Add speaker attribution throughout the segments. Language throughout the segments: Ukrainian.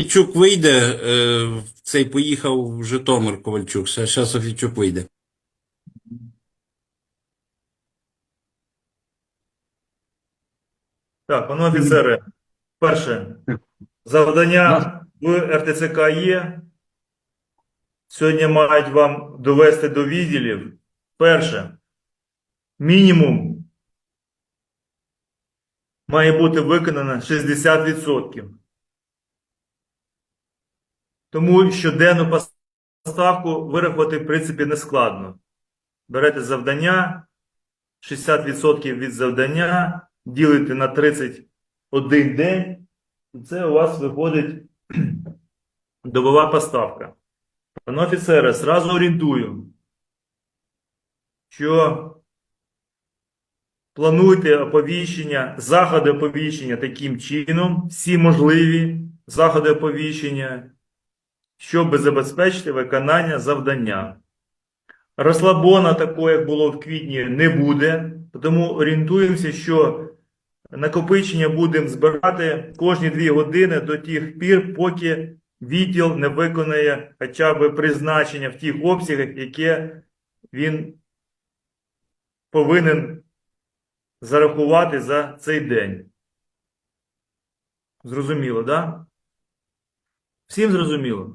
Speaker 1: Офійчук вийде, е, цей поїхав в Житомир Ковальчук. Зараз Офійчук вийде.
Speaker 2: Так, пане офіцери, перше, завдання в РТЦК є. Сьогодні мають вам довести до відділів. Перше, мінімум має бути виконано 60%. Тому щоденну поставку вирахувати, в принципі, не складно. Берете завдання, 60% від завдання, ділите на 31 день, і це у вас виходить добова поставка. Пане офіцере, зразу орієнтую, що плануйте оповіщення, заходи оповіщення таким чином, всі можливі заходи оповіщення, щоб забезпечити виконання завдання. Розслабона такого, як було в квітні, не буде, тому орієнтуємося, що накопичення будемо збирати кожні 2 години до тих пір, поки відділ не виконає хоча б призначення в тих обсягах, яке він повинен зарахувати за цей день. Зрозуміло, так? Да? Всім зрозуміло?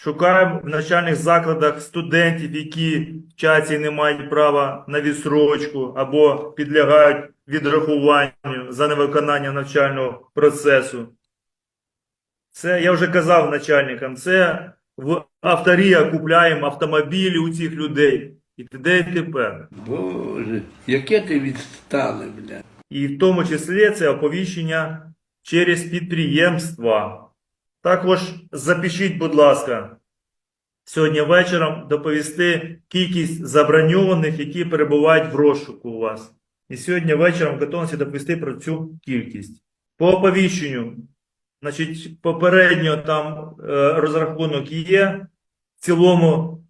Speaker 2: Шукаємо в навчальних закладах студентів, які вчаться і не мають права на відсрочку або підлягають відрахуванню за невиконання навчального процесу. Це я вже казав начальникам, це в авторія купляємо автомобілі у цих людей. І т.д. і тепер.
Speaker 3: Боже, яке ти відстале, бля.
Speaker 2: І в тому числі це оповіщення через підприємства. Також запишіть, будь ласка, сьогодні вечором доповісти кількість заброньованих, які перебувають в розшуку у вас. І сьогодні вечором готовності доповісти про цю кількість. По оповіщенню, значить, попередньо там е, розрахунок є. В цілому